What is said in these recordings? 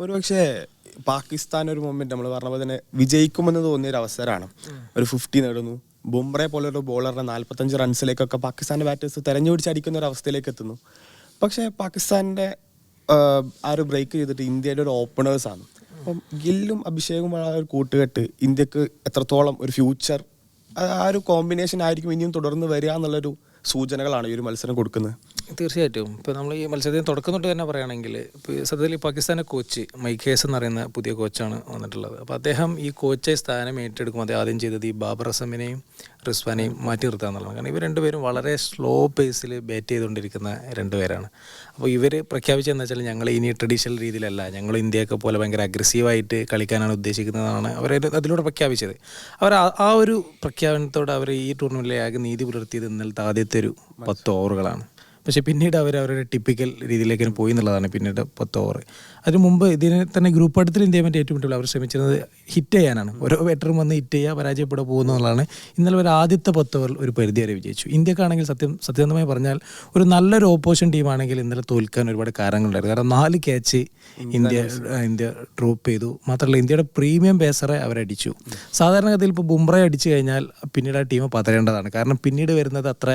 ഒരു പക്ഷേ പാകിസ്ഥാൻ ഒരു മൊമെന്റ് നമ്മൾ പറഞ്ഞ പോലെ തന്നെ വിജയിക്കുമെന്ന് തോന്നിയ ഒരു അവസരമാണ്. ഒരു ഫിഫ്റ്റി നേടുന്നു. ബുംറെ പോലെ ഒരു ബോളറിനെ നാൽപ്പത്തഞ്ച് റൺസിലേക്കൊക്കെ പാകിസ്ഥാന്റെ ബാറ്റേഴ്സ് തെരഞ്ഞു പിടിച്ചടിക്കുന്ന ഒരു അവസ്ഥയിലേക്ക് എത്തുന്നു. പക്ഷേ പാകിസ്ഥാന്റെ ആ ഒരു ബ്രേക്ക് ചെയ്തിട്ട് ഇന്ത്യയുടെ ഒരു ഓപ്പണേഴ്സ് ആണ്. അപ്പം ഗില്ലും അഭിഷേകും ആ ഒരു കൂട്ടുകെട്ട് ഇന്ത്യയ്ക്ക് എത്രത്തോളം ഒരു ഫ്യൂച്ചർ ആ ഒരു കോമ്പിനേഷൻ ആയിരിക്കും ഇനിയും തുടർന്ന് വരിക എന്നുള്ളൊരു സൂചനകളാണ് ഈ ഒരു മത്സരം കൊടുക്കുന്നത്. തീർച്ചയായിട്ടും. ഇപ്പോൾ നമ്മൾ ഈ മത്സരത്തിന് തുടക്കം തൊട്ട് തന്നെ പറയുകയാണെങ്കിൽ ഇപ്പോൾ സത്യത്തിൽ ഈ പാകിസ്ഥാന്റെ കോച്ച് മൈക്കേസ് എന്ന് പറയുന്ന പുതിയ കോച്ചാണ് വന്നിട്ടുള്ളത്. അപ്പോൾ അദ്ദേഹം ഈ കോച്ചായി സ്ഥാനം ഏറ്റെടുക്കും അദ്ദേഹം ആദ്യം ചെയ്തത് ഈ ബാബർ അസമിനെയും റിസ്വാനെയും മാറ്റി നിർത്തുക എന്നുള്ളതാണ്. കാരണം ഇവർ രണ്ടുപേരും വളരെ സ്ലോ പേസിൽ ബാറ്റ് ചെയ്തുകൊണ്ടിരിക്കുന്ന രണ്ടുപേരാണ്. അപ്പോൾ ഇവർ പ്രഖ്യാപിച്ചതെന്ന് വെച്ചാൽ ഞങ്ങൾ ഇനി ട്രഡീഷണൽ രീതിയിലല്ല ഞങ്ങൾ ഇന്ത്യയൊക്കെ പോലെ ഭയങ്കര അഗ്രസീവായിട്ട് കളിക്കാനാണ് ഉദ്ദേശിക്കുന്നതാണ് അവർ അതിലൂടെ പ്രഖ്യാപിച്ചത്. അവർ ആ ഒരു പ്രഖ്യാപനത്തോടെ അവർ ഈ ടൂർണമെന്റിലെ ആകെ നീതി പുലർത്തിയത് ഇന്നലത്തെ ആദ്യത്തെ ഒരു പത്ത് ഓവറുകളാണ് പക്ഷേ പിന്നീട് അവർ അവരുടെ ടിപ്പിക്കൽ രീതിയിലേക്ക് പോയി എന്നുള്ളതാണ് പിന്നീട് പത്ത് ഓവർ അതിന് മുമ്പ് ഇതിനെ തന്നെ ഗ്രൂപ്പ് അടുത്തിൽ ഇന്ത്യ മറ്റേ ഏറ്റവും കൂടുതൽ അവർ ശ്രമിച്ചിരുന്നത് ഹിറ്റ് ചെയ്യാനാണ്. ഓരോ ബാറ്ററും വന്ന് ഹിറ്റ് ചെയ്യുക പരാജയപ്പെടാൻ പോകുന്നു എന്നുള്ളതാണ്. ഇന്നലെ ഒരു ആദ്യത്തെ പത്ത് ഓവർ ഒരു പരിധി വരെ വിജയിച്ചു. ഇന്ത്യക്കാണെങ്കിൽ സത്യം സത്യസന്ധമായി പറഞ്ഞാൽ ഒരു നല്ലൊരു ഓപ്പോസിഷൻ ടീമാണെങ്കിൽ ഇന്നലെ തോൽക്കാൻ ഒരുപാട് കാരണങ്ങളുണ്ടായിരുന്നു. കാരണം നാല് ക്യാച്ച് ഇന്ത്യ ഇന്ത്യ ഡ്രോപ്പ് ചെയ്തു. മാത്രമല്ല ഇന്ത്യയുടെ പ്രീമിയം പേസറെ അവരടിച്ചു സാധാരണഗതിയിൽ ഇപ്പോൾ ബുംറയെ അടിച്ചു കഴിഞ്ഞാൽ പിന്നീട് ആ ടീം പതരേണ്ടതാണ്. കാരണം പിന്നീട് വരുന്നത് അത്ര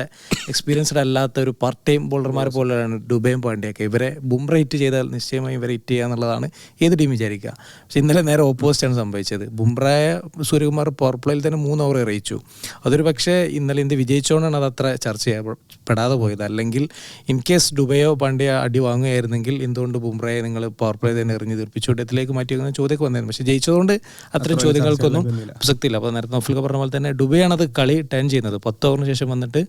എക്സ്പീരിയൻസ്ഡ് അല്ലാത്ത ഒരു പാർട്ട് ടൈം ബോളർമാരെ പോലെയാണ് ഡുബൈയും പാണ്ഡ്യയൊക്കെ ഇവരെ ബുംറ ഹിറ്റ് ചെയ്താൽ നിശ്ചയമായും ഇവരെ ഹിറ്റ് ചെയ്യുക എന്നുള്ളതാണ് ഏത് ടീം വിചാരിക്കുക. പക്ഷെ ഇന്നലെ നേരെ ഓപ്പോസിറ്റാണ് സംഭവിച്ചത്. ബുംറയെ സൂര്യകുമാർ പവർ പ്ലേയിൽ തന്നെ മൂന്ന് ഓവർ എറിയിച്ചു. അതൊരു പക്ഷേ ഇന്നലെ ഇന്ത്യ വിജയിച്ചുകൊണ്ടാണ് അത് അത്ര ചർച്ച ചെയ്യപ്പെടാതെ പോയത്. അല്ലെങ്കിൽ ഇൻ കേസ് ഡുബൈയോ പാണ്ഡ്യ അടി വാങ്ങുകയായിരുന്നെങ്കിൽ എന്തുകൊണ്ട് ബുംറയെ നിങ്ങൾ പവർ പ്ലേ തന്നെ എറിഞ്ഞ് തീർപ്പിച്ചു? ഇടത്തിലേക്ക് മാറ്റി വെക്കുന്ന ചോദ്യമൊക്കെ വന്നിരുന്നു പക്ഷേ ജയിച്ചതുകൊണ്ട് അത്തരം ചോദ്യങ്ങൾക്കൊന്നും പ്രസക്തിയില്ല. അപ്പോൾ നേരത്തെ നഫ്ലിക പറഞ്ഞ പോലെ തന്നെ ഡുബൈയാണ് അത് കളി ടേൺ ചെയ്യുന്നത്. പത്ത് ഓവറിന് ശേഷം വന്നിട്ട്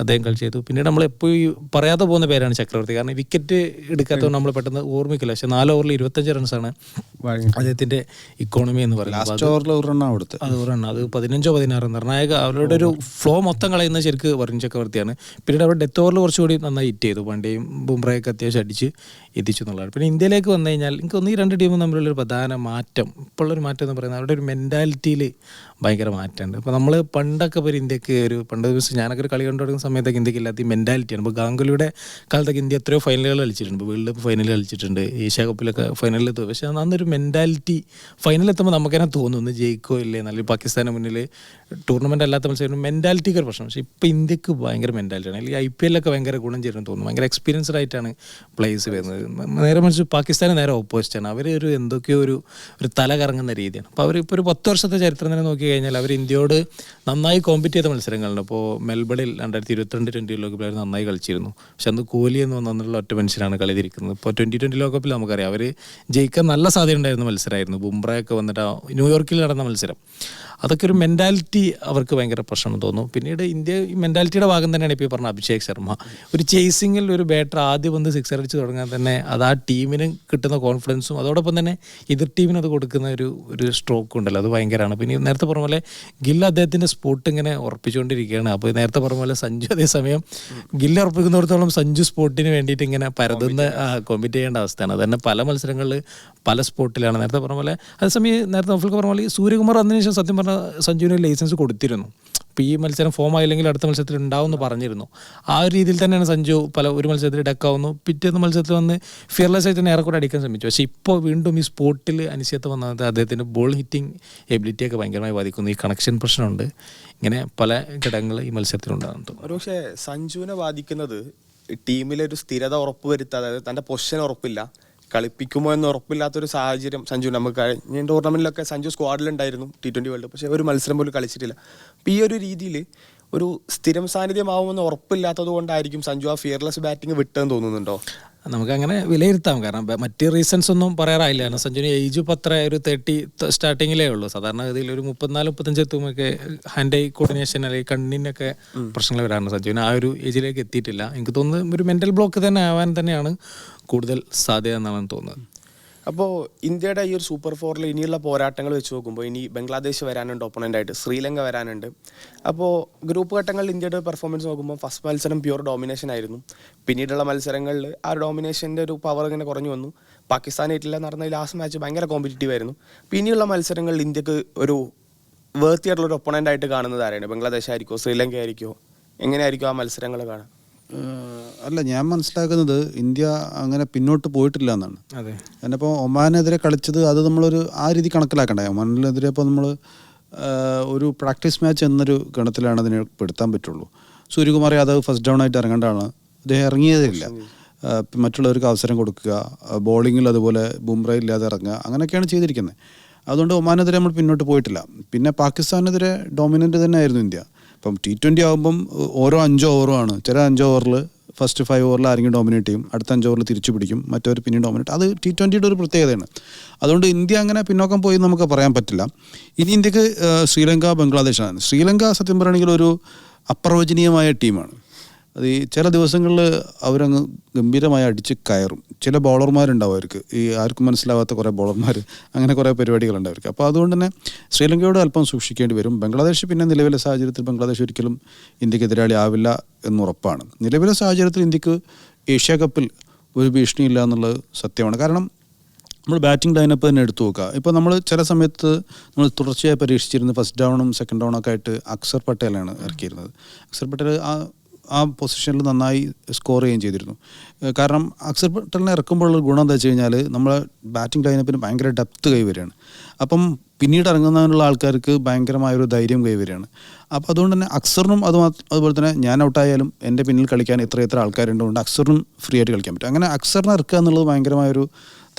അദ്ദേഹം കളി ചെയ്തു. പിന്നീട് നമ്മൾ എപ്പോഴും പറയാതെ പോകുന്ന പേരാണ് ചക്രവർത്തി. കാരണം വിക്കറ്റ് എടുക്കാത്തതുകൊണ്ട് നമ്മൾ പെട്ടെന്ന് ഓർമ്മിക്കില്ല. പക്ഷേ നാല് ഓവറിൽ ഇരുപത്തഞ്ച് റൺസാണ് അദ്ദേഹത്തിന്റെ ഇക്കോണമി എന്ന് പറയുന്നത്. അത് ലാസ്റ്റ് ഓവറിൽ ഒരു റണ്ണാണ് കൊടുത്തത്. അത് ഒരെണ്ണം അത് പതിനഞ്ചോ പതിനാറോ നിർണായക അവരുടെ ഒരു ഫ്ലോ മൊത്തം കളയുന്ന ശരിക്ക് വരുൺ ചക്രവർത്തിയാണ് പിന്നീട് അവർ ഡെത്ത് ഓവറിൽ കുറച്ചുകൂടി നന്നായി ഹിറ്റ് ചെയ്തു. പണ്ടേയും ബുംറയൊക്കെ അത്യാവശ്യം അടിച്ച് എത്തിച്ചു എന്നുള്ളതാണ്. പിന്നെ ഇന്ത്യയിലേക്ക് വന്നു കഴിഞ്ഞാൽ എനിക്ക് ഒന്ന് ഈ രണ്ട് ടീമും തമ്മിലുള്ളൊരു പ്രധാന മാറ്റം ഇപ്പോഴുള്ളൊരു മാറ്റം എന്ന് പറയുന്നത് അവരുടെ ഒരു മെന്റാലിറ്റിയിൽ ഭയങ്കര മാറ്റമുണ്ട്. അപ്പോൾ നമ്മൾ പണ്ടൊക്കെ ഒരു ഇന്ത്യയ്ക്ക് ഒരു പണ്ട് ദിവസം ഞാനൊക്കെ ഒരു കളി കണ്ടുകൊടുക്കുന്ന സമയത്തൊക്കെ ഇന്ത്യയ്ക്ക് ഇല്ലാത്ത ഈ മെന്റാലിറ്റിയാണ് ഇപ്പോൾ ഗാംഗുലിയുടെ കാലത്തൊക്കെ ഇന്ത്യ എത്രയോ ഫൈനലുകൾ കളിച്ചിട്ടുണ്ട്. വേൾഡ് കപ്പ് ഫൈനൽ കളിച്ചിട്ടുണ്ട്. ഏഷ്യ കപ്പിലൊക്കെ ഫൈനലിൽ എത്തും. പക്ഷേ അന്നൊരു മെന്റാലിറ്റി ഫൈനൽ എത്തുമ്പോൾ നമുക്കതിനെ തോന്നുന്നു തോന്നും ജയിക്കോ ഇല്ലേ നല്ല പാകിസ്ഥാന് മുന്നിൽ ടൂർണമെന്റ് അല്ലാത്ത മത്സരം മെന്റാലിറ്റിക്ക് ഒരു പ്രശ്നം. പക്ഷേ ഇപ്പോൾ ഇന്ത്യയ്ക്ക് ഭയങ്കര മെന്റാലിറ്റിയാണ് അല്ലെങ്കിൽ ഐ പി എല്ലൊക്കെ ഭയങ്കര ഗുണം ചെയ്യുന്നു തോന്നുന്നു. ഭയങ്കര എക്സ്പീരിയൻസ്ഡ് ആയിട്ടാണ് പ്ലേസ് വരുന്നത്. നേരെ മറിച്ച് പാകിസ്ഥാന് നേരെ ഓപ്പോസിറ്റാണ് അവർ ഒരു എന്തൊക്കെയോ ഒരു ഒരു തല കറങ്ങുന്ന രീതിയാണ്. അപ്പോൾ അവർ ഇപ്പോൾ ഒരു പത്ത് വർഷത്തെ ചരിത്രം തന്നെ നോക്കി കഴിഞ്ഞാൽ അവർ ഇന്ത്യയോട് നന്നായി കോമ്പറ്റ് ചെയ്ത മത്സരങ്ങളുണ്ട്. അപ്പോൾ മെൽബണിൽ രണ്ടായിരത്തി ഇരുപത്തിരണ്ട് ട്വന്റി ലോകകപ്പിൽ അവർ നന്നായി കളിച്ചിരുന്നു. പക്ഷെ അന്ന് കോഹ്ലി എന്ന് വന്നുള്ള ഒറ്റ മനുഷ്യനാണ് കളി തിരിക്കുന്നത് ഇപ്പോൾ ട്വന്റി ട്വന്റി ലോകകപ്പിൽ നമുക്കറിയാം. അവർ ജയിക്കാൻ നല്ല സാധ്യത ഉണ്ടായിരുന്ന മത്സരമായിരുന്നു. ബുംറയൊക്കെ വന്നിട്ട് ന്യൂയോർക്കിൽ നടന്ന മത്സരം. അതൊക്കെ ഒരു മെന്റാലിറ്റി അവർക്ക് ഭയങ്കര പ്രശ്നം തോന്നും പിന്നീട് ഇന്ത്യ ഈ മെന്റാലിറ്റിയുടെ ഭാഗം തന്നെയാണ് ഇപ്പോൾ പറഞ്ഞ അഭിഷേക് ശർമ്മ. ഒരു ചേസിങ്ങിൽ ഒരു ബാറ്റർ ആദ്യം വന്ന് സിക്സ് അടിച്ച് തുടങ്ങാൻ തന്നെ അത് ആ ടീമിന് കിട്ടുന്ന കോൺഫിഡൻസും അതോടൊപ്പം തന്നെ എതിർ ടീമിന് അത് കൊടുക്കുന്ന ഒരു ഒരു സ്ട്രോക്ക് ഉണ്ടല്ലോ. അത് ഭയങ്കരമാണ്. പിന്നെ നേരത്തെ പറഞ്ഞ പോലെ ഗിൽ അദ്ദേഹത്തിന്റെ സ്പോട്ട് ഇങ്ങനെ ഉറപ്പിച്ചുകൊണ്ടിരിക്കുകയാണ്. അപ്പോൾ നേരത്തെ പറഞ്ഞ പോലെ സഞ്ജു അതേസമയം ഗിൽ ഉറപ്പിക്കുന്നിടത്തോളം സഞ്ജു സ്പോട്ടിന് വേണ്ടിയിട്ട് ഇങ്ങനെ പരതുന്ന കോമ്പിറ്റ് ചെയ്യേണ്ട അവസ്ഥയാണ്. അത് തന്നെ പല മത്സരങ്ങളിൽ പല സ്പോട്ടിലാണ് നേരത്തെ പറഞ്ഞ പോലെ അതേസമയം നേരത്തെ നഫൽക്ക് പറഞ്ഞ പോലെ സൂര്യകുമാർ അതിന് ശേഷം സത്യം പറഞ്ഞ സഞ്ജുവിന് ലൈസൻസ് കൊടുത്തിരുന്നു. അപ്പോൾ ഈ മത്സരം ഫോം ആയില്ലെങ്കിൽ അടുത്ത മത്സരത്തിൽ ഉണ്ടാവും എന്ന് പറഞ്ഞിരുന്നു. ആ ഒരു രീതിയിൽ തന്നെയാണ് സഞ്ജു പല ഒരു മത്സരത്തിൽ ഡക്കാവുന്നു പിറ്റേന്ന് മത്സരത്തിൽ വന്ന് ഫിയർലെസ് ആയിട്ട് ഏറെക്കൂടെ അടിക്കാൻ ശ്രമിച്ചു. പക്ഷേ ഇപ്പോൾ വീണ്ടും ഈ സ്പോട്ടിൽ അനിശ്ചിതത്വം വന്നത് അദ്ദേഹത്തിന്റെ ബോൾ ഹിറ്റിംഗ് എബിലിറ്റിയൊക്കെ ഭയങ്കരമായി ബാധിക്കുന്നു. ഈ കണക്ഷൻ പ്രശ്നമുണ്ട്. ഇങ്ങനെ പല ഘടകങ്ങൾ ഈ മത്സരത്തിലുണ്ടാകുന്നു ഒരുപക്ഷെ സഞ്ജുവിനെ ബാധിക്കുന്നത് ടീമിലൊരു സ്ഥിരത ഉറപ്പുവരുത്താതെ അതായത് തന്റെ പൊസിഷൻ ഉറപ്പില്ല. കളിപ്പിക്കുമോ എന്ന് ഉറപ്പില്ലാത്തൊരു സാഹചര്യം സഞ്ജു നമുക്ക് കഴിഞ്ഞ ടൂർണമെന്റിലൊക്കെ സഞ്ജു സ്ക്വാഡിലുണ്ടായിരുന്നു ടി ട്വന്റി വേൾഡ് പക്ഷേ ഒരു മത്സരം പോലും കളിച്ചിട്ടില്ല. അപ്പോൾ ഈ ഒരു രീതിയിൽ ഒരു സ്ഥിരം സാന്നിധ്യമാവുമെന്ന് ഉറപ്പില്ലാത്തത് കൊണ്ടായിരിക്കും സഞ്ജു ആ ഫിയർലെസ് ബാറ്റിംഗ് വിട്ടെന്ന് തോന്നുന്നുണ്ടോ? നമുക്കങ്ങനെ വിലയിരുത്താം. കാരണം മറ്റ് റീസൺസ് ഒന്നും പറയാറായില്ല. കാരണം സഞ്ജുവിന് ഏജ് ഇപ്പം അത്ര ഒരു തേർട്ടി സ്റ്റാർട്ടിങ്ങിലേ ഉള്ളൂ. സാധാരണഗതിയിൽ ഒരു മുപ്പത്തിനാല് മുപ്പത്തഞ്ച് എത്തുമ്പോഴൊക്കെ ഹാൻഡ് ഐ കോർഡിനേഷൻ അല്ലെങ്കിൽ കണ്ണിനൊക്കെ പ്രശ്നങ്ങൾ വരാറുണ്ട്. സഞ്ജുവിന് ആ ഒരു ഏജിലേക്ക് എത്തിയിട്ടില്ല. എനിക്ക് തോന്നുന്നത് ഒരു മെന്റൽ ബ്ലോക്ക് തന്നെ ആവാൻ തന്നെയാണ് കൂടുതൽ സാധ്യത എന്നാണ് തോന്നുന്നത്. അപ്പോൾ ഇന്ത്യയുടെ ഈ ഒരു സൂപ്പർ ഫോറിൽ ഇനിയുള്ള പോരാട്ടങ്ങൾ വെച്ച് നോക്കുമ്പോൾ ഇനി ബംഗ്ലാദേശ് വരാനുണ്ട് ഓപ്പണന്റായിട്ട് ശ്രീലങ്ക വരാനുണ്ട്. അപ്പോൾ ഗ്രൂപ്പ് ഘട്ടങ്ങളിൽ ഇന്ത്യയുടെ പെർഫോമൻസ് നോക്കുമ്പോൾ ഫസ്റ്റ് മത്സരം പ്യുവർ ഡോമിനേഷൻ ആയിരുന്നു. പിന്നീടുള്ള മത്സരങ്ങളിൽ ആ ഡോമിനേഷന്റെ ഒരു പവർ ഇങ്ങനെ കുറഞ്ഞു വന്നു. പാകിസ്ഥാനായിട്ടില്ല നടന്ന ലാസ്റ്റ് മാച്ച് ഭയങ്കര കോമ്പറ്റീറ്റീവ് ആയിരുന്നു. അപ്പോൾ ഇനിയുള്ള മത്സരങ്ങളിൽ ഇന്ത്യയ്ക്ക് ഒരു വേർത്തിയായിട്ടുള്ള ഒരു ഒപ്പണന്റായിട്ട് കാണുന്നത് ആരാണ്? ബംഗ്ലാദേശ് ആയിരിക്കുമോ ശ്രീലങ്ക ആയിരിക്കുമോ എങ്ങനെയായിരിക്കും ആ മത്സരങ്ങൾ ഏഹ് അല്ല ഞാൻ മനസ്സിലാക്കുന്നത് ഇന്ത്യ അങ്ങനെ പിന്നോട്ട് പോയിട്ടില്ല എന്നാണ്. കാരണം ഇപ്പോൾ ഒമാനെതിരെ കളിച്ചത് അത് നമ്മളൊരു ആ രീതി കണക്കിലാക്കണ്ടേ? ഒമാനെതിരെ ഇപ്പോൾ നമ്മൾ ഒരു പ്രാക്ടീസ് മാച്ച് എന്നൊരു ഗണത്തിലാണ് അതിനെ പെടുത്താൻ പറ്റുള്ളൂ. സൂര്യകുമാർ യാദവ് ഫസ്റ്റ് ഡൗൺ ആയിട്ട് ഇറങ്ങേണ്ടതാണ്. അദ്ദേഹം ഇറങ്ങിയതേ ഇല്ല മറ്റുള്ളവർക്ക് അവസരം കൊടുക്കുക ബോളിങ്ങിൽ അതുപോലെ ബുംറ ഇല്ലാതെ ഇറങ്ങുക അങ്ങനെയൊക്കെയാണ് ചെയ്തിരിക്കുന്നത്. അതുകൊണ്ട് ഒമാനെതിരെ നമ്മൾ പിന്നോട്ട് പോയിട്ടില്ല. പിന്നെ പാകിസ്ഥാനെതിരെ ഡോമിനന്റ് തന്നെ ആയിരുന്നു ഇന്ത്യ. ഇപ്പം ടി ട്വന്റി ആകുമ്പം ഓരോ അഞ്ചോ ഓവറും ആണ്. ചില അഞ്ചോ ഓവറിൽ ഫസ്റ്റ് ഫൈവ് ഓവറിൽ ആരെങ്കിലും ഡോമിനേറ്റ് ചെയ്യും. അടുത്ത അഞ്ച് ഓവറിൽ തിരിച്ചു പിടിക്കും. മറ്റവർ പിന്നെ ഡോമിനേറ്റ് അത് ടി ട്വന്റിയുടെ ഒരു പ്രത്യേകതയാണ്. അതുകൊണ്ട് ഇന്ത്യ അങ്ങനെ പിന്നോക്കം പോയി നമുക്ക് പറയാൻ പറ്റില്ല. ഇനി ഇന്ത്യയ്ക്ക് ശ്രീലങ്ക ബംഗ്ലാദേശാണ് ശ്രീലങ്ക സത്യം പറയുകയാണെങ്കിൽ ഒരു അപ്രവചനീയമായ ടീമാണ് അത് ഈ ചില ദിവസങ്ങളിൽ അവരങ്ങ് ഗംഭീരമായി അടിച്ച് കയറും. ചില ബോളർമാരുണ്ടാവും അവർക്ക്. ഈ ആർക്കും മനസ്സിലാവാത്ത കുറേ ബോളർമാർ അങ്ങനെ കുറേ പരിപാടികളുണ്ട് അവർക്ക്. അപ്പോൾ അതുകൊണ്ട് തന്നെ ശ്രീലങ്കയോട് അല്പം സൂക്ഷിക്കേണ്ടി വരും. ബംഗ്ലാദേശ് പിന്നെ നിലവിലെ സാഹചര്യത്തിൽ ബംഗ്ലാദേശ് ഒരിക്കലും ഇന്ത്യയ്ക്ക് എതിരാളി ആവില്ല എന്നുറപ്പാണ് നിലവിലെ സാഹചര്യത്തിൽ ഇന്ത്യയ്ക്ക് ഏഷ്യ കപ്പിൽ ഒരു ഭീഷണിയില്ല എന്നുള്ളത് സത്യമാണ്. കാരണം നമ്മൾ ബാറ്റിംഗ് ലൈനപ്പ് തന്നെ എടുത്തു നോക്കുക. ഇപ്പോൾ നമ്മൾ ചില സമയത്ത് നമ്മൾ തുടർച്ചയായി പരീക്ഷിച്ചിരുന്നത് ഫസ്റ്റ് ഡൗണും സെക്കൻഡ് ഡൗണൊക്കെ ആയിട്ട് അക്സർ പട്ടേലാണ് ഇറക്കിയിരുന്നത്. അക്സർ പട്ടേൽ ആ ആ പൊസിഷനിൽ നന്നായി സ്കോർ ചെയ്യുകയും ചെയ്തിരുന്നു. കാരണം അക്സർ പട്ടേലിനെ ഇറക്കുമ്പോഴുള്ള ഗുണം എന്താ വെച്ച് കഴിഞ്ഞാൽ നമ്മളെ ബാറ്റിംഗ് ലൈനപ്പിന് ഭയങ്കര ഡെപ്ത് കൈവരികയാണ്. അപ്പം പിന്നീട് ഇറങ്ങുന്നതിനുള്ള ആൾക്കാർക്ക് ഭയങ്കരമായൊരു ധൈര്യം കൈവരികയാണ്. അപ്പോൾ അതുകൊണ്ട് തന്നെ അക്സറിനും അത് അതുപോലെ തന്നെ ഞാൻ ഔട്ടായാലും എന്റെ പിന്നിൽ കളിക്കാൻ ഇത്ര ഇത്ര ആൾക്കാരുണ്ട്. അക്സറിനും ഫ്രീ ആയിട്ട് കളിക്കാൻ പറ്റും. അങ്ങനെ അക്സറിനെ ഇറക്കുക എന്നുള്ളത് ഭയങ്കരമായൊരു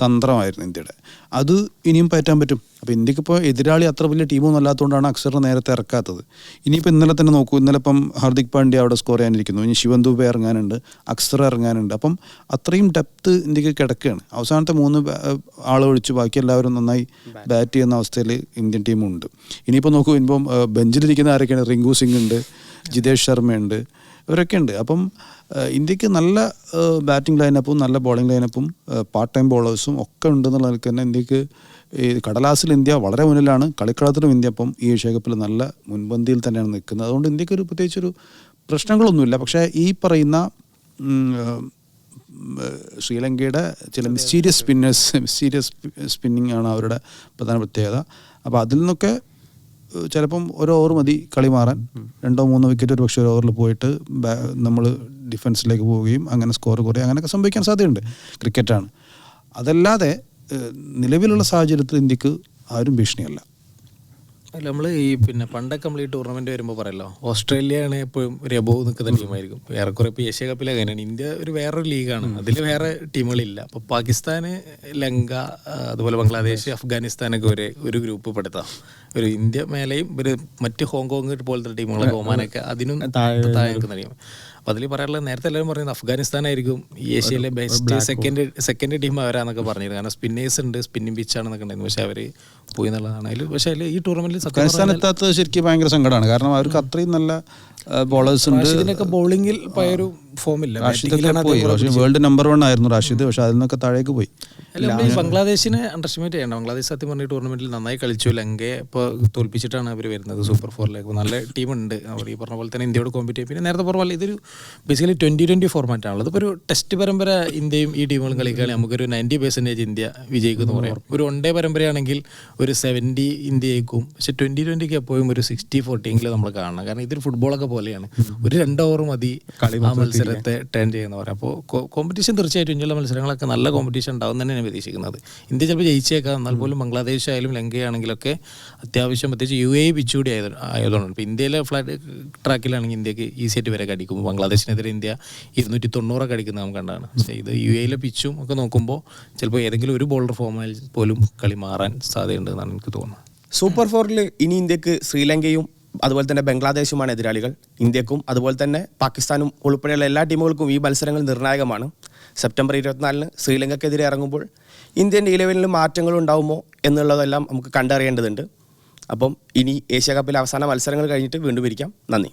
തന്ത്രമായിരുന്നു ഇന്ത്യയുടെ. അത് ഇനിയും പറ്റാൻ പറ്റും. അപ്പോൾ ഇന്ത്യയ്ക്ക് ഇപ്പോൾ എതിരാളി അത്ര വലിയ ടീമൊന്നും അല്ലാത്തതുകൊണ്ടാണ് അക്ഷർ നേരത്തെ ഇറക്കാത്തത് ഇനിയിപ്പോൾ ഇന്നലെ തന്നെ നോക്കൂ ഇന്നലെ ഇപ്പം ഹാർദിക് പാണ്ഡ്യ അവിടെ സ്കോർ ചെയ്യാനിരിക്കുന്നു. ഇനി ശിവൻ ദുബെ ഇറങ്ങാനുണ്ട് അക്സർ ഇറങ്ങാനുണ്ട്. അപ്പം അത്രയും ഡെപ്ത് ഇന്ത്യയ്ക്ക് കിടക്കുകയാണ്. അവസാനത്തെ മൂന്ന് ആൾ ഒഴിച്ച് ബാക്കി എല്ലാവരും നന്നായി ബാറ്റ് ചെയ്യുന്ന അവസ്ഥയിൽ ഇന്ത്യൻ ടീമുണ്ട്. ഇനിയിപ്പോൾ നോക്കൂ ഇനിയിപ്പം ബെഞ്ചിലിരിക്കുന്ന ആരൊക്കെയാണ്? റിങ്കു സിംഗ് ഉണ്ട് ജിതേഷ് ശർമ്മയുണ്ട്. ഇവരൊക്കെ ഉണ്ട്. അപ്പം ഇന്ത്യയ്ക്ക് നല്ല ബാറ്റിംഗ് ലൈനപ്പും നല്ല ബോളിംഗ് ലൈനപ്പും പാർട്ട് ടൈം ബോളേഴ്സും ഒക്കെ ഉണ്ടെന്നുള്ള നിലയ്ക്ക് തന്നെ ഇന്ത്യയ്ക്ക് ഈ കടലാസിൽ ഇന്ത്യ വളരെ മുന്നിലാണ്. കളിക്കളത്തിലും ഇന്ത്യ അപ്പം ഈ ഏഷ്യ കപ്പിൽ നല്ല മുൻപന്തിയിൽ തന്നെയാണ് നിൽക്കുന്നത്. അതുകൊണ്ട് ഇന്ത്യയ്ക്ക് ഒരു പ്രത്യേകിച്ചൊരു പ്രശ്നങ്ങളൊന്നുമില്ല. പക്ഷേ ഈ പറയുന്ന ശ്രീലങ്കയുടെ ചില മിസ്റ്റീരിയസ് സ്പിന്നേഴ്സ് മിസ്റ്റീരിയസ് സ്പിന്നിങ് ആണ് അവരുടെ പ്രധാന പ്രത്യേകത. അപ്പോൾ അതിൽ നിന്നൊക്കെ ചിലപ്പം ഒരു ഓവർ മതി കളി മാറാൻ. രണ്ടോ മൂന്നോ വിക്കറ്റ് ഒരു പക്ഷേ ഒരു ഓവറിൽ പോയിട്ട് നമ്മൾ ഡിഫൻസിലേക്ക് പോവുകയും അങ്ങനെ സ്കോർ കുറയും അങ്ങനെയൊക്കെ സംഭവിക്കാൻ സാധ്യതയുണ്ട്. ക്രിക്കറ്റാണ്. അതല്ലാതെ നിലവിലുള്ള സാഹചര്യത്തിൽ ഇന്ത്യയ്ക്ക് ആരും ഭീഷണിയല്ല. അല്ല നമ്മൾ ഈ പിന്നെ പണ്ടൊക്കെ നമ്മൾ ഈ ടൂർണമെന്റ് വരുമ്പോൾ പറയല്ലോ ഓസ്ട്രേലിയയാണ് എപ്പോഴും ഒരു എബോവ് നിൽക്കുന്ന ടീമായിരിക്കും ഏറെക്കുറെ ഇപ്പോൾ ഏഷ്യ കപ്പിൽ അങ്ങനെയാണ്. ഇന്ത്യ ഒരു വേറൊരു ലീഗാണ് അതിൽ വേറെ ടീമുകളില്ല അപ്പോൾ പാകിസ്ഥാന് ലങ്ക അതുപോലെ ബംഗ്ലാദേശ് അഫ്ഗാനിസ്ഥാനൊക്കെ ഒരു ഒരു ഗ്രൂപ്പ് പെടുത്താം. ഒരു ഇന്ത്യ മേലെയും ഒരു മറ്റ് ഹോങ്കോങ് പോലത്തെ ടീമുകളൊക്കെ ഒമാനൊക്കെ അതിനും താഴെ നിൽക്കുന്ന ടീം അപ്പോൾ അതിൽ പറയാനുള്ളത് നേരത്തെ എല്ലാവരും പറയുന്നത് അഫ്ഗാനിസ്ഥാനായിരിക്കും ഈ ഏഷ്യയിലെ ബെസ്റ്റ് സെക്കൻഡ് സെക്കൻഡ് ടീം അവരാന്നൊക്കെ പറഞ്ഞിരുന്നു. കാരണം സ്പിന്നേഴ്സ് ഉണ്ട് സ്പിന്നിങ് പിച്ചാണെന്നൊക്കെ ഉണ്ടായിരുന്നു. പക്ഷേ അവർ പോയി എന്നുള്ളതാണ്. അതിൽ പക്ഷേ അതിൽ ഈ ടൂർണമെന്റിൽ അഫ്ഗാനിസ്ഥാൻ എത്താത്തത് ശരിക്കും ഭയങ്കര സങ്കടമാണ്. കാരണം അവർക്ക് അത്രയും നല്ല ബോളേഴ്സ് ഉണ്ട്. പോയൊരു ഫോമില്ല റാഷിദൊക്കെ പോയി പക്ഷേ വേൾഡ് നമ്പർ വൺ ആയിരുന്നു റാഷിദ്. പക്ഷെ അതിൽ നിന്നൊക്കെ താഴേക്ക് പോയി. ബംഗ്ലാദേശിനെ അണ്ടർസ്റ്റിമേറ്റ് ചെയ്യണം ബംഗ്ലാദേശ് സത്യം പറഞ്ഞ ടൂർണമെന്റിൽ നന്നായി കളിച്ചു. ലങ്കയെ ഇപ്പോൾ തോൽപ്പിച്ചിട്ടാണ് അവർ വരുന്നത് സൂപ്പർ ഫോറിലേക്ക് നല്ല ടീമുണ്ട് അവർ ഈ പറഞ്ഞ പോലെ തന്നെ ഇന്ത്യയോട് കോമ്പറ്റ് ചെയ്യും. പിന്നെ നേരത്തെ പറഞ്ഞ പോലെ ഇതൊരു ബേസിക്കലി ട്വന്റി ട്വന്റി ഫോർമാറ്റ് ആണല്ലോ ഇതിപ്പോൾ ഒരു ടെസ്റ്റ് പരമ്പര ഇന്ത്യയും ഈ ടീമുകളും കളിക്കുകയാണെങ്കിൽ നമുക്കൊരു നയന്റി പെർസെന്റേജ് ഇന്ത്യ വിജയിക്കുന്നു പറയാം. ഒരു വൺ ഡേ പരമ്പരയാണെങ്കിൽ ഒരു സെവന്റി ഇന്ത്യയേക്കും പക്ഷെ ട്വന്റി ട്വന്റിക്ക് എപ്പോഴും ഒരു സിക്സ്റ്റി ഫോർട്ടിയെങ്കിലും നമ്മൾ കാണണം. കാരണം ഇതൊരു ഫുട്ബോളൊക്കെ പോലെയാണ്. ഒരു രണ്ട് ഓവർ മതി ആ മത്സരത്തെ ടേൺ ചെയ്യുന്ന പറയാം. അപ്പോൾ കോമ്പറ്റീഷൻ തീർച്ചയായിട്ടും ഇന്ത്യയിലെ മത്സരങ്ങളൊക്കെ നല്ല കോമ്പറ്റീഷൻ ഉണ്ടാവും തന്നെയാണ് പ്രതീക്ഷിക്കുന്നത്. ഇന്ത്യ ചിലപ്പോൾ ജയിച്ചേക്കാം. എന്നാൽ പോലും ബംഗ്ലാദേശ് ആയാലും ലങ്കയാണെങ്കിലൊക്കെ അത്യാവശ്യം പ്രത്യേകിച്ച് യു എ പിച്ചുകൂടി ആയത് ആയതുകൊണ്ട് ഇപ്പോൾ ഇന്ത്യയിലെ ഫ്ലാറ്റ് ട്രാക്കിലാണെങ്കിൽ ഇന്ത്യയ്ക്ക് ഈസി ആയിട്ട് വരെ കടിക്കും ബംഗ്ലാദേശിനെതിരെ ഇന്ത്യ ഇരുന്നൂറ്റി തൊണ്ണൂറൊക്കെ അടിക്കുന്നത് നമുക്ക് കണ്ടാണ്. പക്ഷേ ഇത് യു എയിലെ പിച്ചും ഒക്കെ നോക്കുമ്പോൾ ചിലപ്പോൾ ഏതെങ്കിലും ഒരു ബോളർ ഫോമായി പോലും കളി മാറാൻ സാധ്യതയുണ്ട് എന്നാണ് എനിക്ക് തോന്നുന്നത്. സൂപ്പർ ഫോറിൽ ഇനി ഇന്ത്യയ്ക്ക് ശ്രീലങ്കയും അതുപോലെ തന്നെ ബംഗ്ലാദേശുമാണ് എതിരാളികൾ. ഇന്ത്യക്കും അതുപോലെ തന്നെ പാകിസ്ഥാനും ഉൾപ്പെടെയുള്ള എല്ലാ ടീമുകൾക്കും ഈ മത്സരങ്ങൾ നിർണായകമാണ്. സെപ്റ്റംബർ ഇരുപത്തിനാലിന് ശ്രീലങ്കക്കെതിരെ ഇറങ്ങുമ്പോൾ ഇന്ത്യൻ ഇലവനിൽ മാറ്റങ്ങൾ ഉണ്ടാവുമോ എന്നുള്ളതെല്ലാം നമുക്ക് കണ്ടറിയേണ്ടതുണ്ട്. അപ്പം ഇനി ഏഷ്യ കപ്പിലെ അവസാന മത്സരങ്ങൾ കഴിഞ്ഞിട്ട് വീണ്ടും ഇരിക്കാം. നന്ദി.